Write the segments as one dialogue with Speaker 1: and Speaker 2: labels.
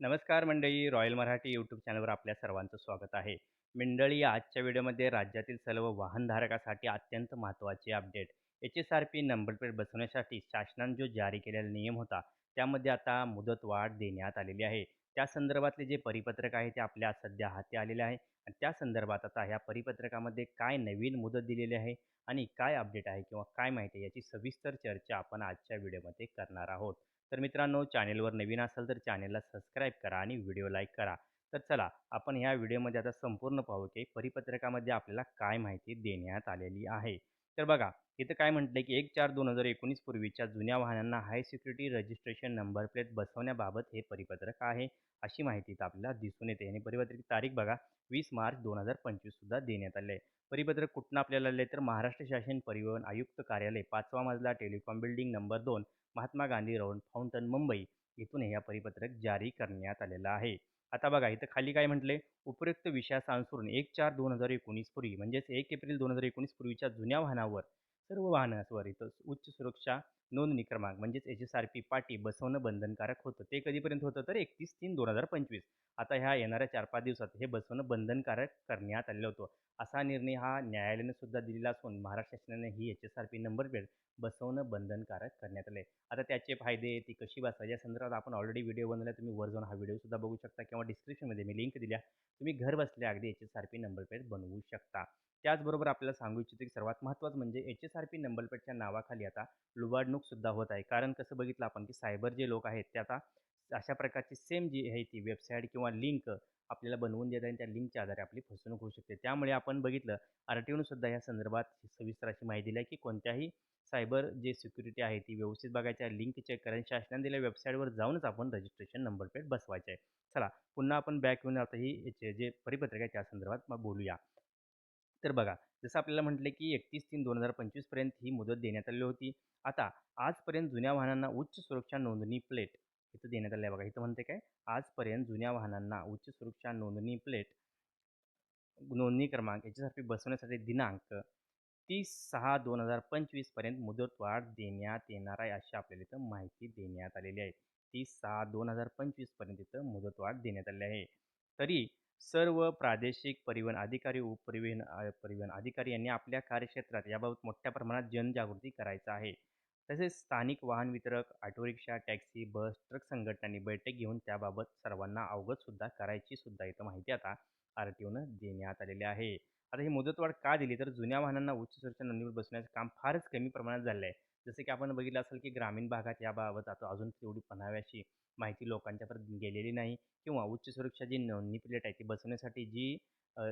Speaker 1: नमस्कार मंडळी royal Marathi YouTube चॅनलवर आपल्या सर्वांचं स्वागत आहे. मंडळी आजच्या व्हिडिओमध्ये राज्यातील सर्व वाहनधारकासाठी अत्यंत महत्त्वाचे update H S R P number plate बसवण्यासाठी शासनाने जो जारी केलेला नियम होता त्यामध्ये आता मुदतवाढ देण्यात आलेली आहे. त्या संदर्भातले जे परिपत्रक आहे ते आपल्या सध्या हाती आलेले आहे. आणि त्या संदर्भात आता ह्या परिपत्रकामध्ये काय नवीन मुदत दिलेली आहे आणि काय अपडेट आहे किंवा काय माहिती आहे याची सविस्तर चर्चा आपण आजच्या व्हिडिओमध्ये करणार आहोत. तर मित्रांनो चॅनेलवर नवीन असाल तर चॅनेलला सबस्क्राईब करा आणि व्हिडिओ लाईक करा. तर चला आपण ह्या व्हिडिओमध्ये आता संपूर्ण पाहू की परिपत्रकामध्ये आपल्याला काय माहिती देण्यात आलेली आहे. तर बघा इथं काय म्हटलं की एक चार दोन हजार एकोणीस पूर्वीच्या जुन्या वाहनांना high security registration number plate बसवण्याबाबत हे परिपत्रक आहे अशी माहिती इथं आपल्याला दिसून येते. आणि परिपत्रक तारीख बघा वीस मार्च दोन हजार पंचवीससुद्धा देण्यात आले आहे परिपत्रक कुठनं आपल्याला आले तर महाराष्ट्र शासन परिवहन आयुक्त कार्यालय पाचवा मजला टेलिकॉम बिल्डिंग नंबर दोन महात्मा गांधी रोड फाउंटन मुंबई इथून हे परिपत्रक जारी करण्यात आलेलं आहे. आता बघा इथं खाली काय म्हटले? उपयुक्त विषयास सांसरून एक चार दोन हजार एकोणीस पूर्वी म्हणजेच एक एप्रिल दोन हजार एकोणीस पूर्वीच्या जुन्या वाहनावर सर्व वाहनांवर इथं उच्च सुरक्षा नोंदणी क्रमांक म्हणजेच एच एस आर पी पाटी बसवणं बंधनकारक होतं. ते कधीपर्यंत होतं तर एकतीस तीन दोन हजार पंचवीस. आता ह्या येणाऱ्या चार पाच दिवसात हे बसवणं बंधनकारक करण्यात आलेलं होतं. असा निर्णय हा न्यायालयाने सुद्धा दिलेला असून महाराष्ट्र शासनाने ही H S R P number plate बसवणं बंधनकारक करण्यात आले आता त्याचे फायदे ती कशी बसा या संदर्भात आपण ऑलरेडी व्हिडिओ बनवला तुम्ही वर जाऊन हा व्हिडिओसुद्धा बघू शकता किंवा डिस्क्रिप्शनमध्ये मी लिंक दिल्या. तुम्ही घर बसल्या अगदी H S R P number plate बनवू शकता. त्याचबरोबर आपल्याला सांगू इच्छितो की सर्वात महत्त्वाचं म्हणजे H S R P number प्लेटच्या नावाखाली आता लुबाडणूकसुद्धा होत आहे. कारण कसं बघितलं आपण की सायबर जे लोक आहेत ते आता अशा प्रकारची सेम जी आहे ती वेबसाईट किंवा लिंक आपल्याला बनवून देत आणि त्या लिंकच्या आधारे आपली फसवणूक होऊ शकते. त्यामुळे आपण बघितलं आर टी सुद्धा या संदर्भात सविस्तर अशी माहिती दिली आहे की कोणत्याही सायबर जे सिक्युरिटी आहे ती व्यवस्थित बघायची आहे लिंक चेक करायची शासनाने दिलेल्या वेबसाईटवर जाऊनच आपण रजिस्ट्रेशन नंबर प्लेट बसवायचे आहे. चला पुन्हा आपण बॅक येऊन आता ही जे परिपत्रक आहे त्या संदर्भात मग बोलूया. तर बघा जसं आपल्याला म्हटलं की एकतीस तीन दोन हजार पंचवीसपर्यंत ही मुदत देण्यात आली होती. आता आजपर्यंत जुन्या वाहनांना उच्च सुरक्षा नोंदणी प्लेट इथं देण्यात आलं आहे. बघा इथं म्हणते काय? आजपर्यंत जुन्या वाहनांना उच्च सुरक्षा नोंदणी प्लेट नोंदणी क्रमांक याच्यासाठी बसवण्यासाठी दिनांक तीस सहा दोन हजार पंचवीसपर्यंत मुदतवाढ देण्यात येणार आहे अशी आपल्याला इथं माहिती देण्यात आलेली आहे. तीस सहा दोन हजार पंचवीसपर्यंत इथं मुदतवाढ देण्यात आली आहे. तरी सर्व प्रादेशिक परिवहन अधिकारी उपपरिवहन परिवहन अधिकारी यांनी आपल्या कार्यक्षेत्रात याबाबत मोठ्या प्रमाणात जनजागृती करायचं आहे. तसेच स्थानिक वाहन वितरक auto rickshaw taxi bus truck संघटनांनी बैठक घेऊन त्याबाबत सर्वांना अवगतसुद्धा करायची सुद्धा इथं माहिती आता आर टी ओनं देण्यात आलेली आहे. आता ही मुदतवाढ का दिली? तर जुन्या वाहनांना उच्च सुरक्षा नोंदणीवर बसण्याचं काम फारच कमी प्रमाणात झालं आहे जसं की आपण बघितलं असेल की ग्रामीण भागात याबाबत आता अजून तेवढी पणाव्याची माहिती लोकांच्यापर्यंत गेलेली नाही किंवा उच्च सुरक्षा जी नोंदणी प्लेट आहे ती बसवण्यासाठी जी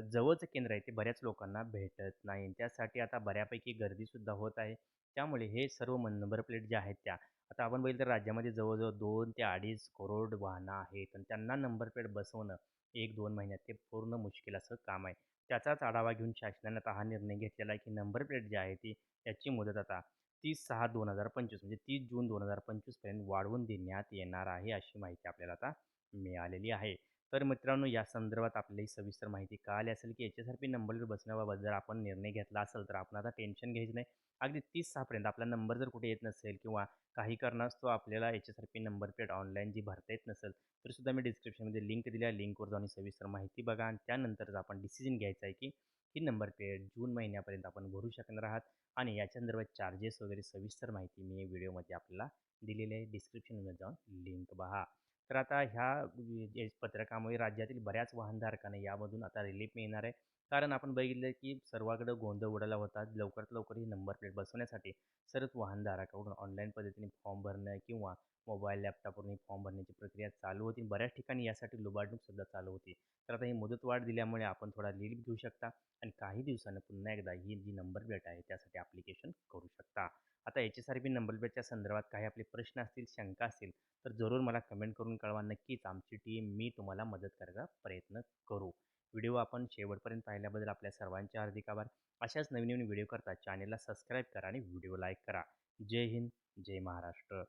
Speaker 1: जवळचं केंद्र आहे ते बऱ्याच लोकांना भेटत नाही. त्यासाठी आता बऱ्यापैकी गर्दीसुद्धा होत आहे. त्यामुळे हे सर्व नंबर प्लेट ज्या आहेत त्या आता आपण बघितलं तर राज्यामध्ये जवळजवळ दोन ते अडीच करोड वाहनं आहेत आणि त्यांना नंबर प्लेट बसवणं एक दोन महिन्यात ते पूर्ण मुश्किल असं काम आहे. त्याचाच आढावा घेऊन शासनाने आता हा निर्णय घेतलेला आहे की नंबर प्लेट जी आहे ती याची मुदत आता तीस सहा दोन हजार पंचवीस म्हणजे तीस जून दोन हजार पंचवीसपर्यंत वाढवून देण्यात येणार आहे अशी माहिती आपल्याला आता मिळालेली आहे. तर मित्रांनो या संदर्भात आपल्याला सविस्तर माहिती कळाली असेल की एच एस आर पी नंबरवर बसण्याबाबत जर आपण निर्णय घेतला असेल तर आपण आता टेन्शन घ्यायचं नाही. अगदी तीस सहापर्यंत आपला नंबर जर कुठे येत नसेल किंवा काही कारणास्तव आपल्याला H S R P number plate online जी भरता येत नसेल तरीसुद्धा मी डिस्क्रिप्शनमध्ये लिंक दिल्या लिंकवर जाऊन सविस्तर माहिती बघा आणि त्यानंतरच आपण डिसिजन घ्यायचं आहे की ही नंबर प्लेट जून महिन्यापर्यंत आपण भरू शकणार आहात आणि या संदर्भात चार्जेस वगैरे सविस्तर माहिती मी व्हिडिओमध्ये आपल्याला दिलेली आहे. डिस्क्रिप्शनमध्ये जाऊन लिंक पहा तर आता ह्या पत्रकामुळे राज्यातील बऱ्याच वाहनधारकांना यामधून आता रिलीफ मिळणार आहे. कारण आपण बघितलं की सर्वाकडं गोंधळ उडाला होता. लवकरात लवकर ही नंबर प्लेट बसवण्यासाठी सर्वच वाहनधारकाकडून ऑनलाईन पद्धतीने फॉर्म भरणं किंवा मोबाईल लॅपटॉपवरून फॉर्म भरण्याची प्रक्रिया चालू होती. बऱ्याच ठिकाणी यासाठी लुबाडणूकसुद्धा चालू होती. तर आता ही मुदतवाढ दिल्यामुळे आपण थोडा रिलीफ घेऊ शकता आणि काही दिवसानं पुन्हा एकदा ही जी नंबर प्लेट आहे त्यासाठी ॲप्लिकेशन करू शकता. आता H S R P number प्लेटच्या संदर्भात काही आपले प्रश्न असतील शंका असतील तर जरूर मला कमेंट करून कळवा. नक्कीच आमची टीम मी तुम्हाला मदत करायचा प्रयत्न करू. व्हिडिओ आपण शेवटपर्यंत पाहिल्याबद्दल आपल्या सर्वांचे हार्दिक आभार. अशाच नवीन नवीन व्हिडिओ करता चॅनेलला सबस्क्राईब करा आणि व्हिडिओ लाईक करा. जय हिंद जय महाराष्ट्र.